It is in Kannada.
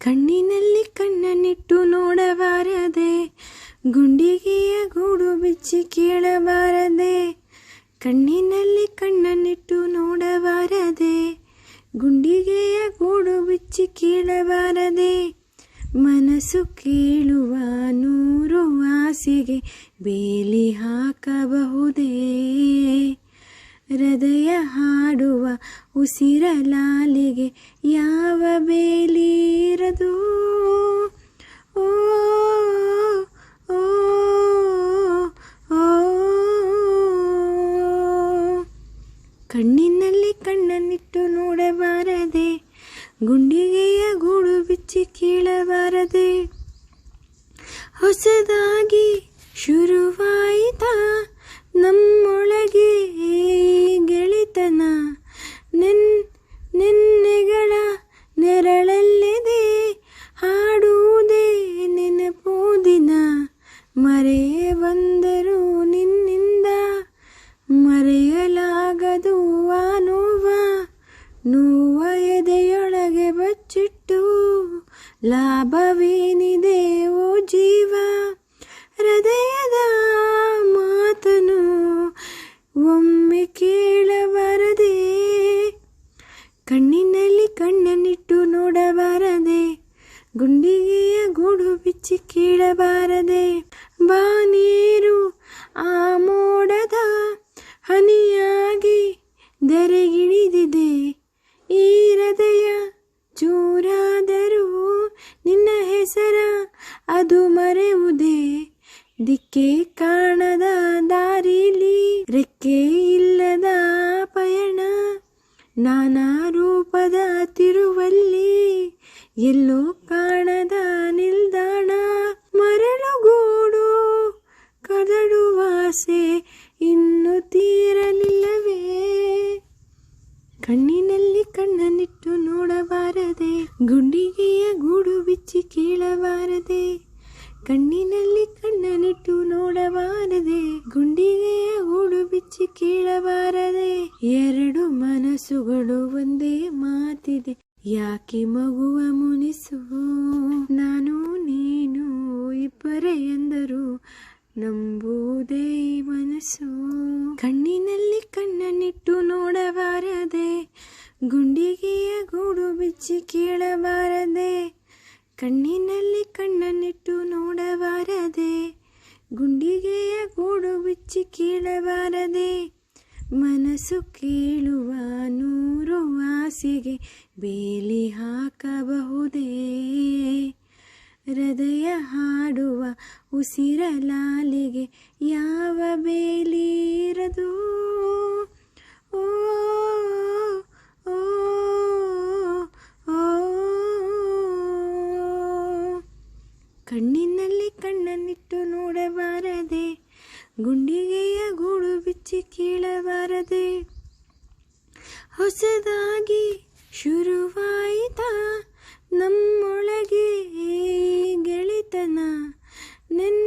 ಕಣ್ಣಿನಲ್ಲಿ ಕಣ್ಣನ್ನಿಟ್ಟು ನೋಡಬಾರದೆ, ಗುಂಡಿಗೆಯ ಗೂಡು ಬಿಚ್ಚಿ ಕೇಳಬಾರದೆ, ಕಣ್ಣಿನಲ್ಲಿ ಕಣ್ಣನ್ನಿಟ್ಟು ನೋಡಬಾರದೆ, ಗುಂಡಿಗೆಯ ಗೂಡು ಬಿಚ್ಚಿ ಕೇಳಬಾರದೆ, ಮನಸ್ಸು ಕೇಳುವ ನೂರು ಆಸೆಗೆ ಬೇಲಿ ಹಾಕಬಹುದೇ? ಹೃದಯ ಹಾಡುವ ಉಸಿರಲಾಲಿಗೆ ಯಾವ ಬೇಲಿರದು ಓ ಕಣ್ಣಿನಲ್ಲಿ ಕಣ್ಣನ್ನಿಟ್ಟು ನೋಡಬಾರದೆ, ಗುಂಡಿಗೆಯ ಗೂಡು ಬಿಚ್ಚಿ ಕೀಳಬಾರದೆ. ಹೊಸದಾಗಿ ಶುರುವಾಯಿತ ನಮ್ಮೊಳಗೆ ನೋವ ಎದೆಯೊಳಗೆ ಬಚ್ಚಿಟ್ಟು ಲಾಭವೇನಿದೆ ಓ ಜೀವ? ದಿಕ್ಕೆ ಕಾಣದ ದಾರಿಲಿ, ರೆಕ್ಕೆ ಇಲ್ಲದ ಪಯಣ. ನಾನಾ ರೂಪದ ತಿರುವಲ್ಲಿ ಎಲ್ಲೋ ಕಾಣದ ನಿಲ್ದಾಣ. ಮರಳುಗೂಡು ಕದಡುವಾಸೆ ಇನ್ನು ತೀರಲಿಲ್ಲವೇ. ಕಣ್ಣಿನಲ್ಲಿ ಕಣ್ಣನಿಟ್ಟು ನೋಡಬಾರದೆ, ಗುಂಡಿಗೆಯ ಗೂಡು ಬಿಚ್ಚಿ ಕೇಳಬಾರದೆ, ಕಣ್ಣಿನಲ್ಲಿ ಮನಸ್ಸುಗಳು ಒಂದೇ ಮಾತಿದೆ. ಯಾಕೆ ಮಗುವ ಮುನಿಸು ನಾನು, ನೀನು, ಇಬ್ಬರೇ ಎಂದರು. ನಂಬುವುದೇ ಮನಸ್ಸು. ಕಣ್ಣಿನಲ್ಲಿ ಕಣ್ಣನ್ನಿಟ್ಟು ನೋಡಬಾರದೆ ಗುಂಡಿಗೆಯ ಗೂಡು ಬಿಚ್ಚಿ ಕೇಳಬಾರದೆ, ಕಣ್ಣಿನಲ್ಲಿ ಕಣ್ಣನ್ನಿಟ್ಟು ನೋಡಬಾರದೆ ಗುಂಡಿಗೆಯ ಗೂಡು ಬಿಚ್ಚಿ ಕೇಳಬಾರದೆ ಮನಸ್ಸು ಕೇಳುವ ನೂರು ಆಸೆಗೆ ಬೇಲಿ ಹಾಕಬಹುದೇ? ಹೃದಯ ಹಾಡುವ ಉಸಿರಲಾಲಿಗೆ ಯಾವ ಬೇಲಿರದು ಓ ಓ ಓ, ಕಣ್ಣಿನಲ್ಲಿ ಕಣ್ಣನ್ನಿಟ್ಟು ನೋಡಬಾರದೆ, ಗುಂಡಿಗೆಯ ಗೂಡು ಬಿಚ್ಚಿ ಕೀಳಬಾರದೆ ಬಾರದೆ ಹೊಸದಾಗಿ ಶುರುವಾಯಿತ ನಮ್ಮೊಳಗೆ ಗೆಳಿತನ. ನನ್ನ